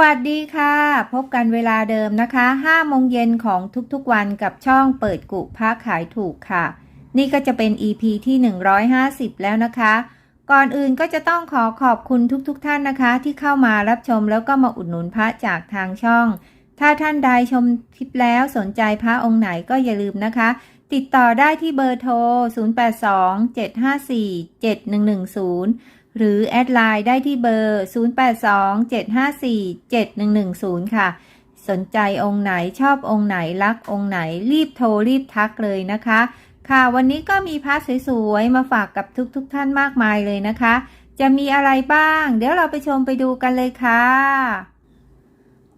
วัสดีค่ะ พบกันเวลาเดิมนะคะ5โมงเย็นของทุกๆวันกับช่องเปิดกุพระขายถูกค่ะ นี่ก็จะเป็น EP ที่ 150 แล้วนะคะ ก่อนอื่นก็จะต้องขอขอบคุณทุกๆทท่านนะคะ ที่เข้ามารับชมแล้วก็มาอุดหนุนพระจากทางช่อง ถ้าท่านใดชมคลิปแล้วสนใจพระองค์ไหนก็อย่าลืมนะคะ ติดต่อได้ที่เบอร์โทร 0827547110 หรือแอดไลน์ได้ที่เบอร์ 0827547110 ค่ะ สนใจองค์ไหนชอบองค์ไหนรักองค์ไหนรีบโทรรีบทักเลยนะคะ ค่ะวันนี้ก็มีพระสวยๆ มาฝากกับทุกๆทท่านมากมายเลยนะคะ จะมีอะไรบ้าง เดี๋ยวเราไปชมไปดูกันเลยค่ะ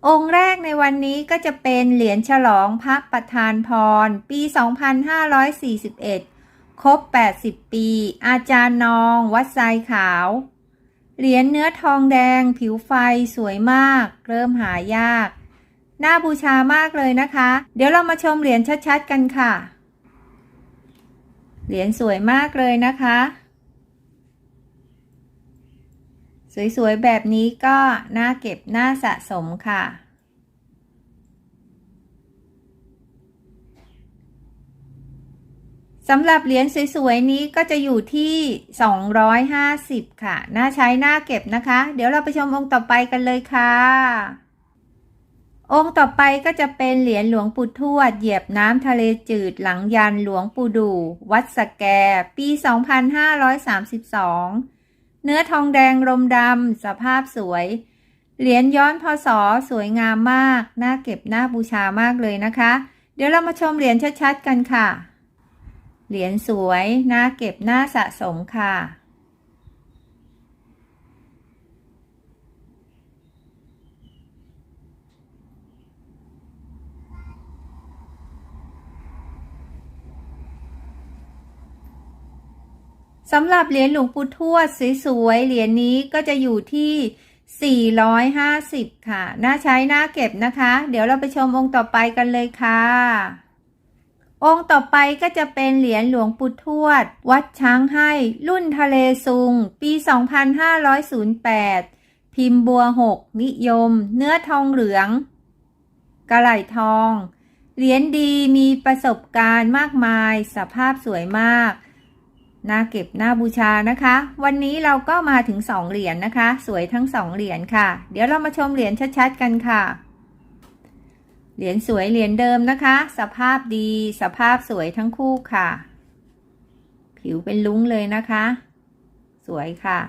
องค์แรกในวันนี้ก็จะเป็นเหรียญฉลองพระประธานพร ปี 2541 ครบ 80 ปี อาจารย์นอง วัดทรายขาว เหรียญเนื้อทองแดง ผิวไฟสวยมาก เริ่มหายาก น่าบูชามากเลยนะคะ เดี๋ยวเรามาชมเหรียญชัดๆกันค่ะ เหรียญสวยมากเลยนะคะ สวยๆแบบนี้ก็น่าเก็บน่าสะสมค่ะ สำหรับเหรียญสวยๆนี้ก็จะอยู่ที่ 250 ค่ะ น่าใช้น่าเก็บนะคะ เดี๋ยวเราไปชมองค์ต่อไปกันเลยค่ะ องค์ต่อไปก็จะเป็นเหรียญหลวงปู่ทวด เหยียบน้ำทะเลจืดหลังยันหลวงปู่ดูวัดสแก ปี 2532 เนื้อทองแดงรมดำสภาพสวย เหรียญย้อนพศสวยงามมาก น่าเก็บน่าบูชามากเลยนะคะ เดี๋ยวเรามาชมเหรียญชัดๆกันค่ะ เหรียญสวยน่าเก็บน่าสะสมค่ะ สำหรับเหรียญหลวงปู่ทวดสวยๆ เหรียญนี้ก็จะอยู่ที่ 450 ค่ะ น่าใช้น่าเก็บนะคะ เดี๋ยวเราไปชมองค์ต่อไปกันเลยค่ะ องค์ต่อไปก็จะเป็นเหรียญหลวงปู่ทวด วัดช้างให้ รุ่นทะเลซุง ปี 2508 พิมพ์บัวหกนิยม เนื้อทองเหลือง กระไหลทอง เหรียญดีมีประสบการณ์มากมาย สภาพสวยมากน่าเก็บน่าบูชานะคะ วันนี้เราก็มาถึง 2 เหรียญนนะคะ สวยทั้ง 2 เหรียญค่ะ เดี๋ยวเรามาชมเหรียญชัดๆกันค่ะ เหรียญสวยเหรียญเดิมนะคะ สภาพดี สภาพสวยทั้งคู่ค่ะ ผิวเป็นลุ้งเลยนะคะ สวยค่ะ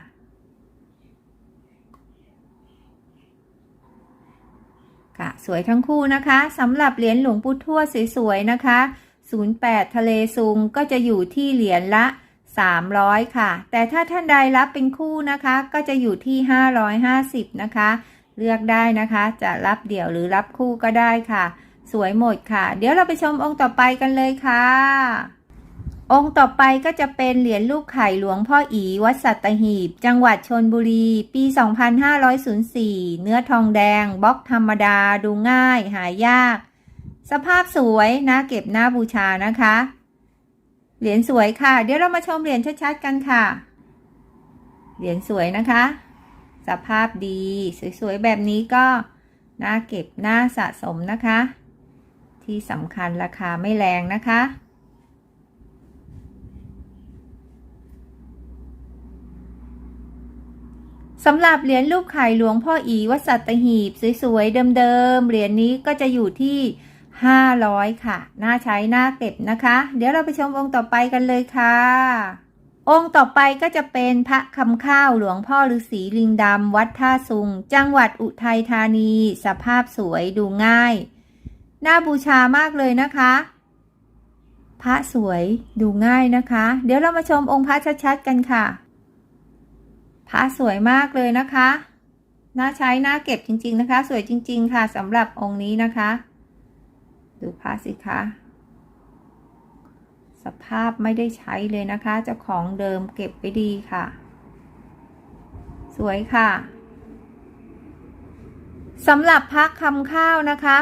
ค่ะ สวยทั้งคู่นะคะสำหรับเหรียญหลวงปู่ทวดสวยๆนะคะ08 ทะเลซุงก็จะอยู่ที่เหรียญละ 300 ค่ะ แต่ถ้าท่านใดรับเป็นคู่นะคะ ก็จะอยู่ที่ 550 นะคะ เลือกได้นะคะ จะรับเดี่ยวหรือรับคู่ก็ได้ค่ะ สวยหมดค่ะ เดี๋ยวเราไปชมองค์ต่อไปกันเลยค่ะ องค์ต่อไปก็จะเป็นเหรียญลูกไข่หลวงพ่ออีวัดสัตหีบ จังหวัดชนบุรี ปี 2504 เนื้อทองแดง บล็อกธรรมดา ดูง่าย หายาก สภาพสวยน่าเก็บน่าบูชานะคะ เหรียญสวยค่ะ เดี๋ยวเรามาชมเหรียญชัดๆกันค่ะ เหรียญสวยนะคะ สภาพดี สวยๆ แบบนี้ก็น่าเก็บน่าสะสมนะคะ ที่สำคัญราคาไม่แรงนะคะ สำหรับเหรียญลูกไข่หลวงพ่ออีวัดสัตหีบ สวยๆ เดิมๆ เหรียญนี้ก็จะอยู่ที่ 500 ค่ะ น่าใช้น่าเก็บนะคะ เดี๋ยวเราไปชมองค์ต่อไปกันเลยค่ะ องค์ต่อไปก็จะเป็นพระคำข้าวหลวงพ่อฤาษีลิงดำวัดท่าซุง จังหวัดอุทัยธานี สภาพสวยดูง่าย น่าบูชามากเลยนะคะ พระสวยดูง่ายนะคะ เดี๋ยวเรามาชมองค์พระชัดๆกันค่ะ พระสวยมากเลยนะคะ น่าใช้น่าเก็บจริง ๆนะคะ สวยจริง ๆ ค่ะสำหรับองค์นี้นะคะ ดูพระสิคะ ภาพไม่ได้ใช้เลยนะคะเจ้าของเดิมเก็บไว้ดีค่ะ สวยค่ะสำหรับพักคำข้าวนะคะ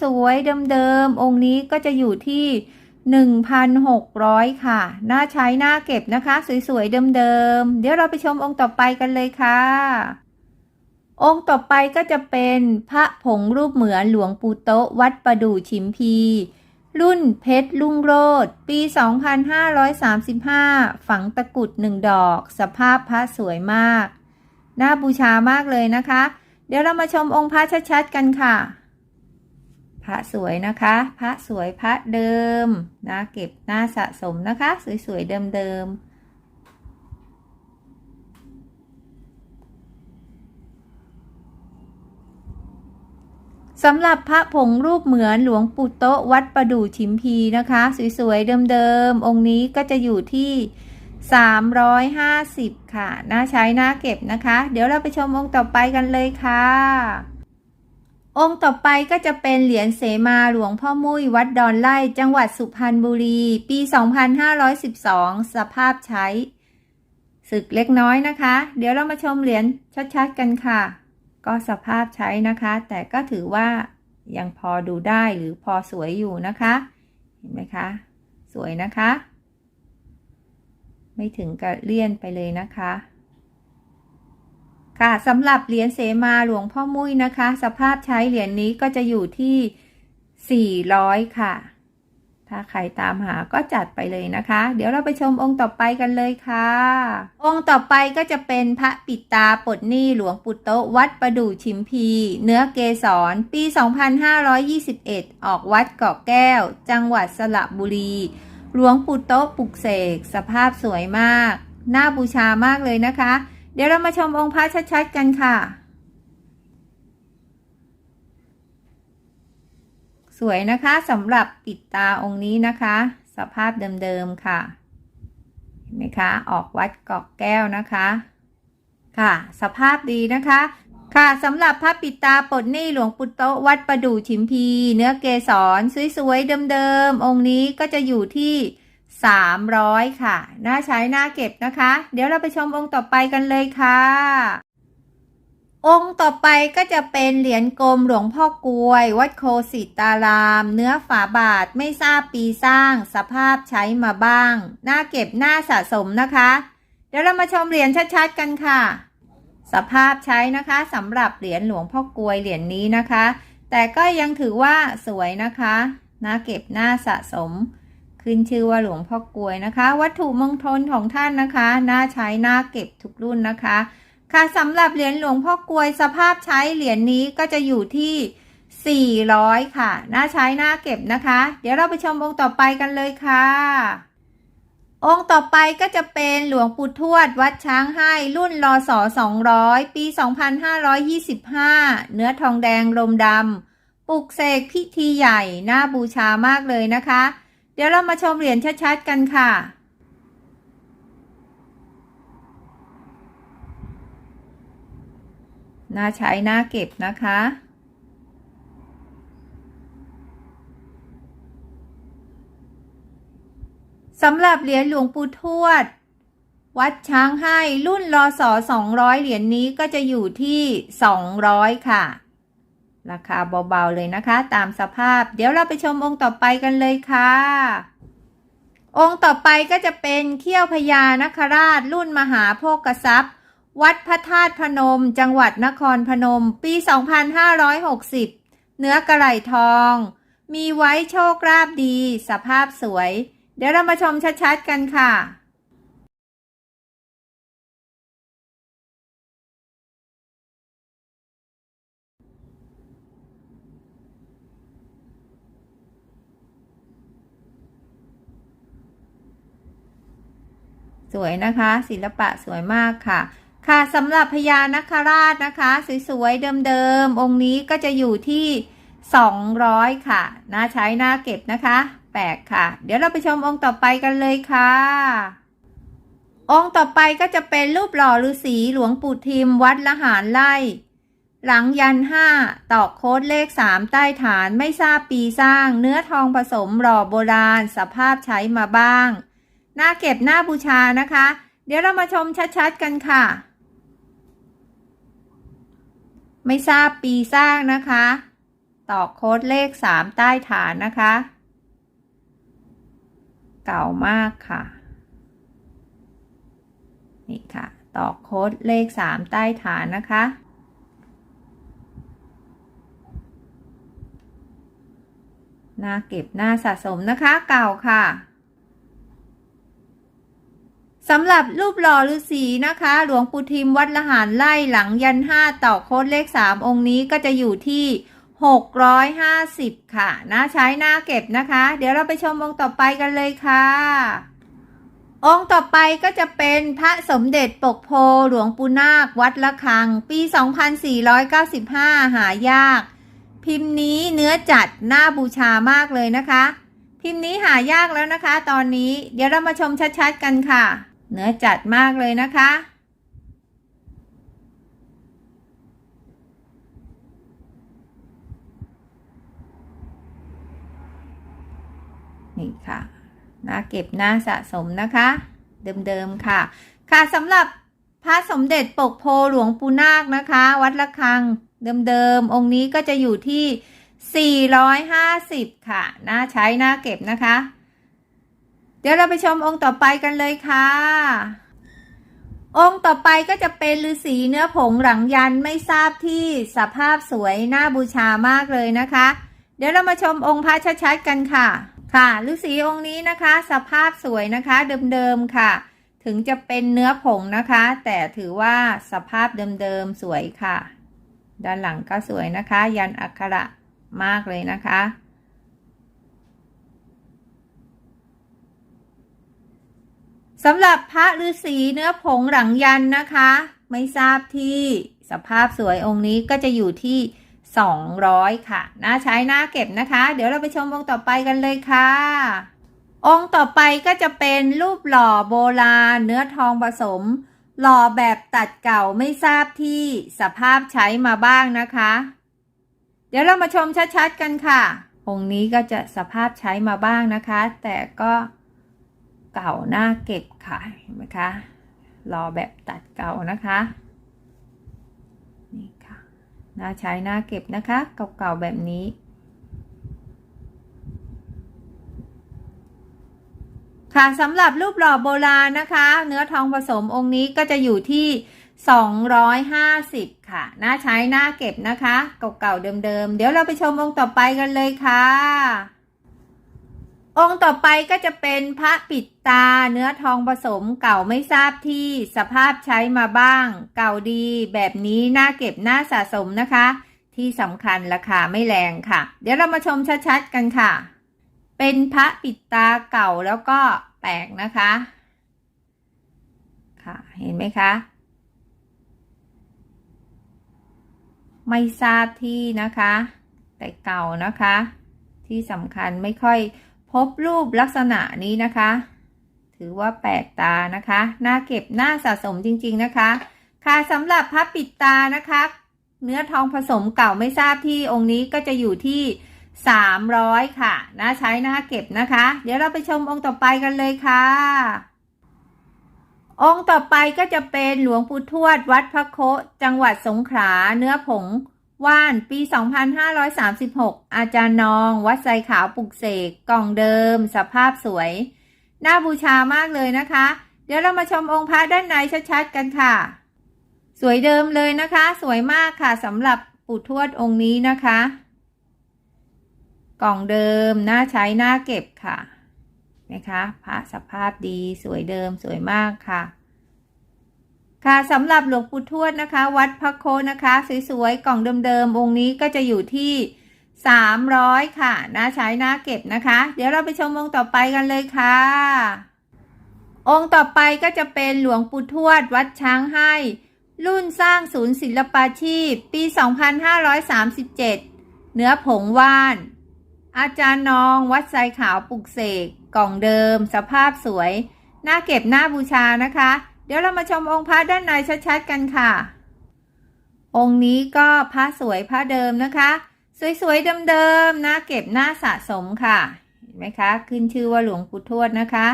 สวยๆเดิมๆองค์นี้ก็จะอยู่ที่ 1,600 ค่ะ น่าใช้น่าเก็บนะคะ สวยๆเดิมๆเดี๋ยวเราไปชมองค์ต่อไปกันเลยค่ะ องค์ต่อไปก็จะเป็นพระผงรูปเหมือนหลวงปู่โตวัดประดู่ชิมพี รุ่นเพชรลุงโรดปี 2535 ฝังตะกุดหนึ่งดอก สภาพพระสวยมาก น่าบูชามากเลยนะคะ เดี๋ยวเรามาชมองค์พระชัดๆกันค่ะ พระสวยนะคะ พระสวยพระเดิมนะเก็บหน้าสะสมนะคะ สวยๆเดิมๆ สำหรับพระผงรูปเหมือนหลวงปู่โตะวัดประดู่ชิมพีนะคะ สวยๆ เดิมๆ องค์นี้ก็จะอยู่ที่ 350 ค่ะ น่าใช้น่าเก็บนะคะ เดี๋ยวเราไปชมองค์ต่อไปกันเลยค่ะ องค์ต่อไปก็จะเป็นเหรียญเสมาหลวงพ่อมุ้ยวัดดอนไล่จังหวัดสุพรรณบุรี ปี 2512 สภาพใช้สึกเล็กน้อยนะคะ เดี๋ยวเรามาชมเหรียญชัดๆกันค่ะ ก็สภาพใช้นะคะ แต่ก็ถือว่ายังพอดูได้หรือพอสวยอยู่นะคะ เห็นไหมคะ สวยนะคะ ไม่ถึงกับเลี่ยนไปเลยนะคะ ค่ะสำหรับเหรียญเสมาหลวงพ่อมุ้ยนะคะ สภาพใช้เหรียญนี้ก็จะอยู่ที่ 400 ค่ะ ถ้าใครตามหาก็จัดไปเลยนะคะ เดี๋ยวเราไปชมองค์ต่อไปกันเลยค่ะ องค์ต่อไปก็จะเป็นพระปิดตาปดหนี้หลวงปู่โตวัดประดู่ชิมพี เนื้อเกสรปี 2521 ออกวัดเกาะแก้ว จังหวัดสระบุรี หลวงปู่โตปลุกเสก สภาพสวยมาก น่าบูชามากเลยนะคะ เดี๋ยวเรามาชมองค์พระชัดๆกันค่ะ ส วยนะคะสำหรับปิดตาองค์นี้นะคะ สภาพเดิมๆค่ะ เห็นไหมคะ ออกวัดเกาะแก้วนะคะ ค่ะ สภาพดีนะคะ ค่ะสำหรับพระปิดตาปดนี้หลวงปู่โตวัดประดู่ชิมพี เนื้อเกสรสวยๆเดิมๆองค์นี้ก็จะอยู่ที่300 ค่ะ น่าใช้น่าเก็บนะคะ เดี๋ยวเราไปชมองค์ต่อไปกันเลยค่ะ องค์ต่อไปก็จะเป็นเหรียญกลมหลวงพ่อกลวย วัดโคสิตาราม เนื้อฝาบาทไม่ทราบปีสร้าง สภาพใช้มาบ้างน่าเก็บน่าสะสมนะคะ เดี๋ยวเรามาชมเหรียญชัดๆกันค่ะ สภาพใช้นะคะสำหรับเหรียญหลวงพ่อกลวยเหรียญนี้นะคะ แต่ก็ยังถือว่าสวยนะคะน่าเก็บน่าสะสม ขึ้นชื่อว่าหลวงพ่อกลวยนะคะ วัตถุมงคลของท่านนะคะ น่าใช้น่าเก็บทุกรุ่นนะคะ ค่ะสำหรับเหรียญหลวงพ่อกลวยสภาพใช้เหรียญนี้ก็จะอยู่ที่ 400 ค่ะ น่าใช้น่าเก็บนะคะ เดี๋ยวเราไปชมองค์ต่อไปกันเลยค่ะ องค์ต่อไปก็จะเป็นหลวงปู่ทวดวัดช้างให้รุ่นรอสอ200 ปี 2525 เนื้อทองแดงลมดำปลุกเสกพิธีใหญ่ น่าบูชามากเลยนะคะ เดี๋ยวเรามาชมเหรียญชัดๆกันค่ะ น่าใช้น่าเก็บนะคะ สำหรับเหรียญหลวงปู่ทวด วัดช้างให้รุ่นรอสอ200 เหรียญนนี้ก็จะอยู่ที่ 200 ค่ะ ราคาเบาๆเลยนะคะ ตามสภาพ เดี๋ยวเราไปชมองค์ต่อไปกันเลยค่ะองค์ต่อไปก็จะเป็นเขี้ยวพญานคราชรุ่นมหาโภคทรัพย์ วัดพระธาตุพนม จังหวัดนครพนม ปี 2560 เนื้อกระไหลทอง มีไว้โชคลาภดี สภาพสวย เดี๋ยวเรามาชมชัดๆกันค่ะสวยนะคะ ศิลปะสวยมากค่ะ ค่ะสำหรับพญานคราชนะคะ สวยๆเดิมๆองค์นี้ก็จะอยู่ที่ 200 ค่ะน่าใช้น่าเก็บนะคะแปลกค่ะ เดี๋ยวเราไปชมองค์ต่อไปกันเลยค่ะ องค์ต่อไปก็จะเป็นรูปหล่อฤาษีหลวงปู่ทิมวัดละหารไล่ หลังยันห้าตอกโค้ดเลขสามใต้ฐานไม่ทราบปีสร้าง เนื้อทองผสมหล่อโบราณ สภาพใช้มาบ้างน่าเก็บน่าบูชานะคะ เดี๋ยวเรามาชมชัดๆกันค่ะ ไม่ทราบปีสร้างนะคะ ตอกโค้ดเลข 3 ใต้ฐานนะคะ เก่ามากค่ะ นี่ค่ะ ตอกโค้ดเลข 3 ใต้ฐานนะคะน่าเก็บน่าสะสมนะคะ เก่าค่ะ สำหรับรูปหล่อฤาษีนะคะ หลวงปู่ทิมวัดละหารไล่หลังยันห้าต่อโค้ดเลขสามองค์นี้ก็จะอยู่ที่หกร้อยห้าสิบค่ะน่าใช้น่าเก็บนะคะ เดี๋ยวเราไปชมองค์ต่อไปกันเลยค่ะ องค์ต่อไปก็จะเป็นพระสมเด็จปกโพหลวงปู่นาควัดละคัง ปี 2495 หายาก พิมพ์นี้เนื้อจัดน่าบูชามากเลยนะคะ พิมพ์นี้หายากแล้วนะคะ ตอนนี้เดี๋ยวเรามาชมชัดๆกันค่ะ เนื้อจัดมากเลยนะคะ นี่ค่ะน่าเก็บหน่าสะสมนะคะ เดิมๆค่ะ ค่ะสำหรับพระสมเด็จปกโพหลวงปูนาคนะคะ วัดละคังเดิมๆองค์นี้ก็จะอยู่ที่ 450 ค่ะ น่าใช้น่าเก็บนะคะ เดี๋ยวเราไปชมองค์ต่อไปกันเลยค่ะ องค์ต่อไปก็จะเป็นฤาษีเนื้อผงหลังยันไม่ทราบที่สภาพสวยน่าบูชามากเลยนะคะ เดี๋ยวเรามาชมองค์พระชัดๆกันค่ะ ค่ะฤาษีองค์นี้นะคะ สภาพสวยนะคะเดิมๆค่ะ ถึงจะเป็นเนื้อผงนะคะ แต่ถือว่าสภาพเดิมๆสวยค่ะ ด้านหลังก็สวยนะคะ ยันอักขระมากเลยนะคะ สำหรับพระฤาษีเนื้อผงหลังยันนะคะ ไม่ทราบที่สภาพสวยองค์นี้ก็จะอยู่ที่ 200 ค่ะน่าใช้น่าเก็บนะคะ เดี๋ยวเราไปชมองค์ต่อไปกันเลยค่ะ องค์ต่อไปก็จะเป็นรูปหล่อโบราณ เนื้อทองผสม หล่อแบบตัดเก่าไม่ทราบที่สภาพใช้มาบ้างนะคะ เดี๋ยวเรามาชมชัดๆกันค่ะ องค์นี้ก็จะสภาพใช้มาบ้างนะคะ แต่ก็ เก่าหน้าเก็บค่ะเห็นไหมคะหล่อแบบตัดเก่านะคะนี่ค่ะน่าใช้หน่าเก็บนะคะ เก่าๆแบบนี้ค่ะสำหรับรูปหล่อโบราณนะคะ เนื้อทองผสมองค์นี้ก็จะอยู่ที่ 250 ค่ะ น่าใช้น่าเก็บนะคะ เก่าๆเดิมๆ เดี๋ยวเราไปชมองค์ต่อไปกันเลยค่ะ องค์ต่อไปก็จะเป็นพระปิดตาเนื้อทองผสมเก่าไม่ทราบที่สภาพใช้มาบ้าง เก่าดีแบบนี้น่าเก็บน่าสะสมนะคะ ที่สำคัญราคาไม่แรงค่ะ เดี๋ยวเรามาชมชัดๆกันค่ะ เป็นพระปิดตาเก่าแล้วก็แปลกนะคะ ค่ะเห็นไหมคะ ไม่ทราบที่นะคะ แต่เก่านะคะ ที่สำคัญไม่ค่อย พบรูปลักษณะนี้นะคะ ถือว่าแปลกตานะคะน่าเก็บน่าสะสมจริง ๆนะคะ ค่ะสำหรับพระปิดตานะคะ เนื้อทองผสมเก่าไม่ทราบที่องค์นี้ก็จะอยู่ที่ 300 ค่ะน่าใช้น่าเก็บนะคะ เดี๋ยวเราไปชมองค์ต่อไปกันเลยค่ะ องค์ต่อไปก็จะเป็นหลวงปู่ทวดวัดพระโคจังหวัดสงขลาเนื้อผง ว่านปี 2536 อาจารย์นอง วัดไซขาวปลุกเสกกล่องเดิม สภาพสวย น่าบูชามากเลยนะคะ เดี๋ยวเรามาชมองค์พระด้านในชัดๆกันค่ะ สวยเดิมเลยนะคะ สวยมากค่ะสำหรับปู่ทวดองค์นี้นะคะ กล่องเดิมน่าใช้น่าเก็บค่ะนะคะพระสภาพดีสวยเดิมสวยมากค่ะ ค่ะสำหรับหลวงปู่ทวดนะคะ วัดพระโคนะคะ สวยๆ กล่องเดิมๆองค์นี้ก็จะอยู่ที่ 300 ค่ะน่าใช้น่าเก็บนะคะ เดี๋ยวเราไปชมองค์ต่อไปกันเลยค่ะ องค์ต่อไปก็จะเป็นหลวงปู่ทวด วัดช้างให้ รุ่นสร้างศูนย์ศิลปาชีพ ปี 2537 เนื้อผงว่าน อาจารย์นองวัดไซขาวปลุกเสก กล่องเดิม สภาพสวย น่าเก็บน่าบูชานะคะ เดี๋ยวเรามาชมองค์พระด้านในชัดๆกันค่ะ องค์นี้ก็พระสวยพระเดิมนะคะ สวยๆเดิมๆน่าเก็บหน่าสะสมค่ะเห็นไหมคะ ขึ้นชื่อว่าหลวงปู่ทวดนะคะ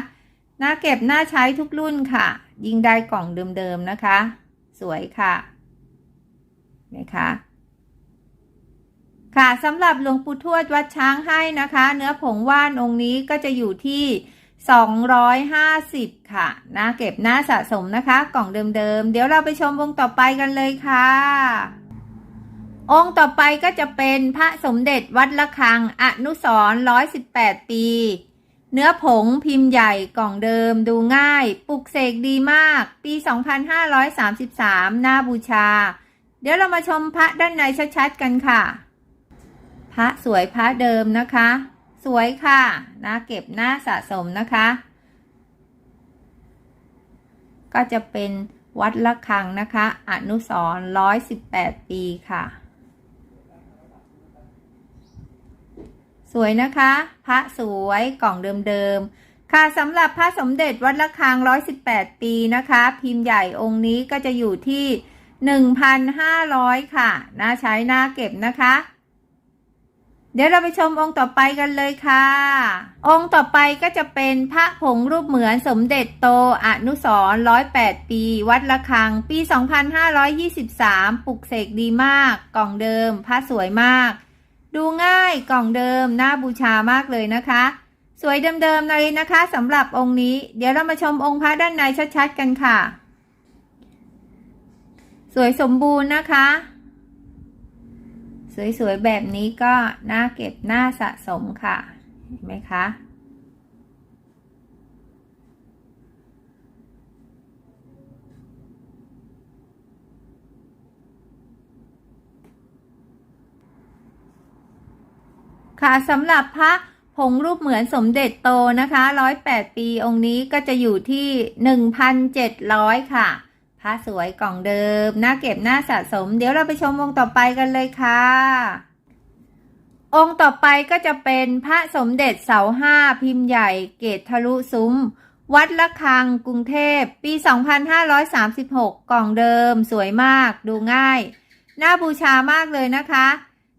หน่าเก็บหน่าใช้ทุกรุ่นค่ะ ยิงได้กล่องเดิมๆนะคะ สวยค่ะนะคะค่ะสำหรับหลวงปู่ทวดวัดช้างให้นะคะ เนื้อผงว่านองค์นี้ก็จะอยู่ที่ 250 ค่ะน่าเก็บหน่าสะสมนะคะ กล่องเดิมๆ เดี๋ยวเราไปชมวงต่อไปกันเลยค่ะ องค์ต่อไปก็จะเป็นพระสมเด็จวัดละคัง อนุสรร้อยสิบแปดปี เนื้อผงพิมพ์ใหญ่กล่องเดิมดูง่าย ปลุกเสกดีมาก ปี 2533 หน้าบูชา เดี๋ยวเรามาชมพระด้านในชัดๆกันค่ะ พระสวยพระเดิมนะคะ สวยค่ะน่าเก็บหน่าสะสมนะคะ ก็จะเป็นวัดละคังนะคะ อนุสรร้อยสิบแปดปีค่ะ สวยนะคะ พระสวยกล่องเดิมๆ ค่ะสำหรับพระสมเด็จวัดละคังร้อยสิบแปดปีนะคะ พิมพ์ใหญ่องค์นี้ก็จะอยู่ที่หนึ่งพันห้าร้อยค่ะน่าใช้น่าเก็บนะคะ เดี๋ยวเราไปชมองค์ต่อไปกันเลยค่ะ องค์ต่อไปก็จะเป็นพระผงรูปเหมือนสมเด็จโตอนุสรร้อยแปดปี วัดละคัง ปี 2523 ปลุกเสกดีมาก กล่องเดิม พระสวยมาก ดูง่ายกล่องเดิม น่าบูชามากเลยนะคะ สวยเดิมๆเลยนะคะสำหรับองค์นี้ เดี๋ยวเรามาชมองค์พระด้านในชัดๆกันค่ะ สวยสมบูรณ์นะคะ สวยๆ แบบนี้ก็น่าเก็บน่าสะสมค่ะ เห็นไหมคะ ค่ะสำหรับพระผงรูปเหมือนสมเด็จโตนะคะร้อยแปดปีองค์นี้ก็จะอยู่ที่หนึ่งพันเจ็ดร้อยค่ะ พระสวยกล่องเดิมหน่าเก็บหน่าสะสม เดี๋ยวเราไปชมองค์ต่อไปกันเลยค่ะ องค์ต่อไปก็จะเป็นพระสมเด็จเสาห้าพิมพ์ใหญ่เกตทะลุซุ้ม วัดละคังกรุงเทพ ปี 2536 กล่องเดิม สวยมาก ดูง่าย น่าบูชามากเลยนะคะ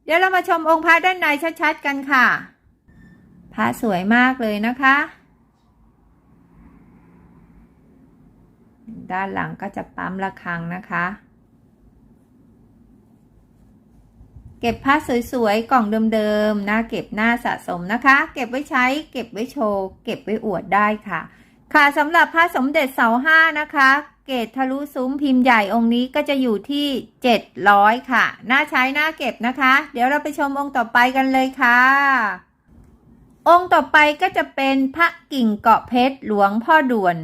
เดี๋ยวเรามาชมองค์พระด้านในชัดๆกันค่ะ พระสวยมากเลยนะคะ ด้านหลังก็จะปั๊มระฆังนะคะ เก็บผ้าสวยๆ กล่องเดิมๆน่าเก็บหน่าสะสมนะคะ เก็บไว้ใช้ เก็บไว้โชว์ เก็บไว้อวดได้ค่ะ ค่ะสำหรับพระสมเด็จเสาห้านะคะ เกตทะลุซุ้มพิมพ์ใหญ่องค์นี้ก็จะอยู่ที่ 700 ค่ะ น่าใช้น่าเก็บนะคะ เดี๋ยวเราไปชมองค์ต่อไปกันเลยค่ะองค์ต่อไปก็จะเป็นพระกิ่งเกาะเพชรหลวงพ่อด่วน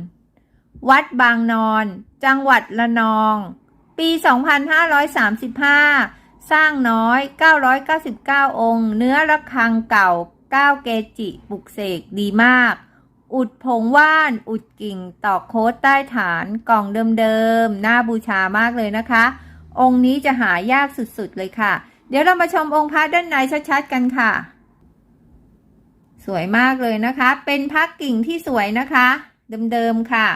วัดบางนอน จังหวัดละนอง ปี 2535 สร้างน้อย 999 องค์ เนื้อระฆังเก่า 9 เกจิปลุกเสกดีมาก อุดผงว่าน อุดกิ่ง ตอกโค้ดใต้ฐาน กล่องเดิมๆ น่าบูชามากเลยนะคะ องค์นี้จะหายากสุดๆเลยค่ะ เดี๋ยวเรามาชมองค์พระด้านในชัดๆกันค่ะ สวยมากเลยนะคะ เป็นพักกิ่งที่สวยนะคะเดิมๆค่ะ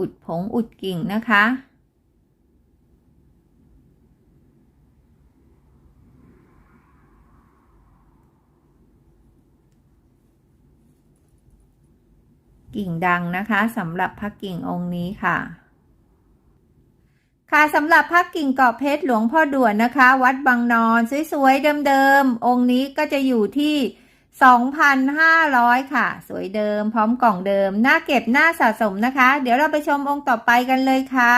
อุดผงอุดกิ่งนะคะ กิ่งดังนะคะสำหรับพระกิ่งองค์นี้ค่ะค่ะสำหรับพระกิ่งเกาะเพชรหลวงพ่อด่วนนะคะ วัดบางนอน สวยๆเดิมๆองค์นี้ก็จะอยู่ที่ 2,500 ค่ะ สวยเดิม พร้อมกล่องเดิมน่าเก็บน่าสะสมนะคะ เดี๋ยวเราไปชมองค์ต่อไปกันเลยค่ะ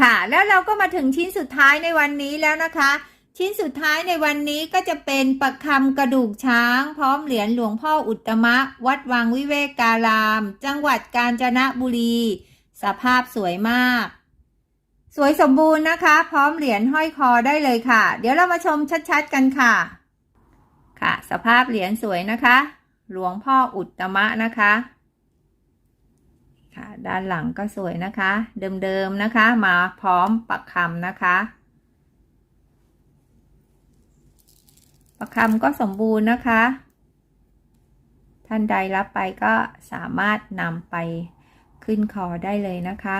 ค่ะ แล้วเราก็มาถึงชิ้นสุดท้ายในวันนี้แล้วนะคะ ชิ้นสุดท้ายในวันนี้ก็จะเป็นประคำกระดูกช้าง พร้อมเหรียญหลวงพ่ออุตมะ วัดวังวิเวกการาม จังหวัดกาญจนบุรี สภาพสวยมากสวยสมบูรณ์นะคะ พร้อมเหรียญห้อยคอได้เลยค่ะ เดี๋ยวเรามาชมชัดๆกันค่ะ ค่ะ สภาพเหรียญสวยนะคะ หลวงพ่ออุตตมะนะคะ ค่ะ ด้านหลังก็สวยนะคะ เดิมๆนะคะ มาพร้อมปักคำนะคะประคำก็สมบูรณ์นะคะ ท่านใดรับไปก็สามารถนำไปขึ้นคอได้เลยนะคะ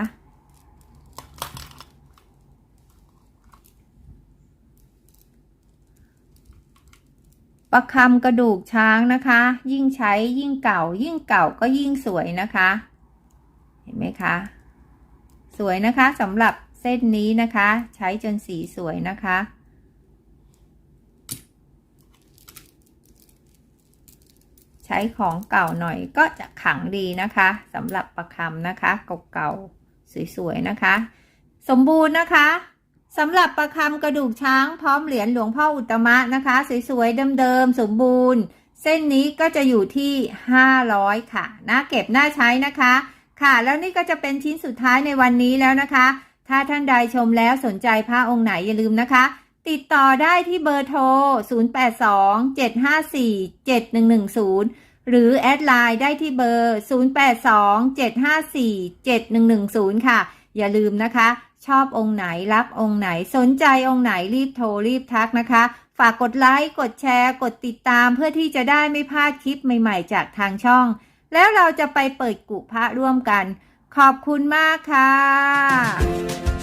ประคำกระดูกช้างนะคะ ยิ่งใช้ยิ่งเก่า ยิ่งเก่าก็ยิ่งสวยนะคะ เห็นไหมคะ สวยนะคะสำหรับเส้นนี้นะคะ ใช้จนสีสวยนะคะ ใช้ของเก่าหน่อยก็จะขังดีนะคะสำหรับประคำนะคะเก่าๆสวยๆนะคะ สมบูรณ์นะคะ สำหรับประคำกระดูกช้างพร้อมเหรียญหลวงพ่ออุตมะนะคะ สวยๆเดิมๆสมบูรณ์ เส้นนี้ก็จะอยู่ที่ 500 ค่ะน่าเก็บน่าใช้นะคะ ค่ะแล้วนี่ก็จะเป็นชิ้นสุดท้ายในวันนี้แล้วนะคะ ถ้าท่านใดชมแล้วสนใจพระองค์ไหนอย่าลืมนะคะ ติดต่อได้ที่เบอร์โทร 0827547110 หรือแอดไลน์ได้ที่เบอร์ 0827547110 ค่ะ อย่าลืมนะคะ ชอบองค์ไหนรับองค์ไหนสนใจองค์ไหนรีบโทรรีบทักนะคะ ฝากกดไลค์กดแชร์ กดติดตามเพื่อที่จะได้ไม่พลาดคลิปใหม่ๆ จากทางช่อง แล้วเราจะไปเปิดกุพระร่วมกัน ขอบคุณมากค่ะ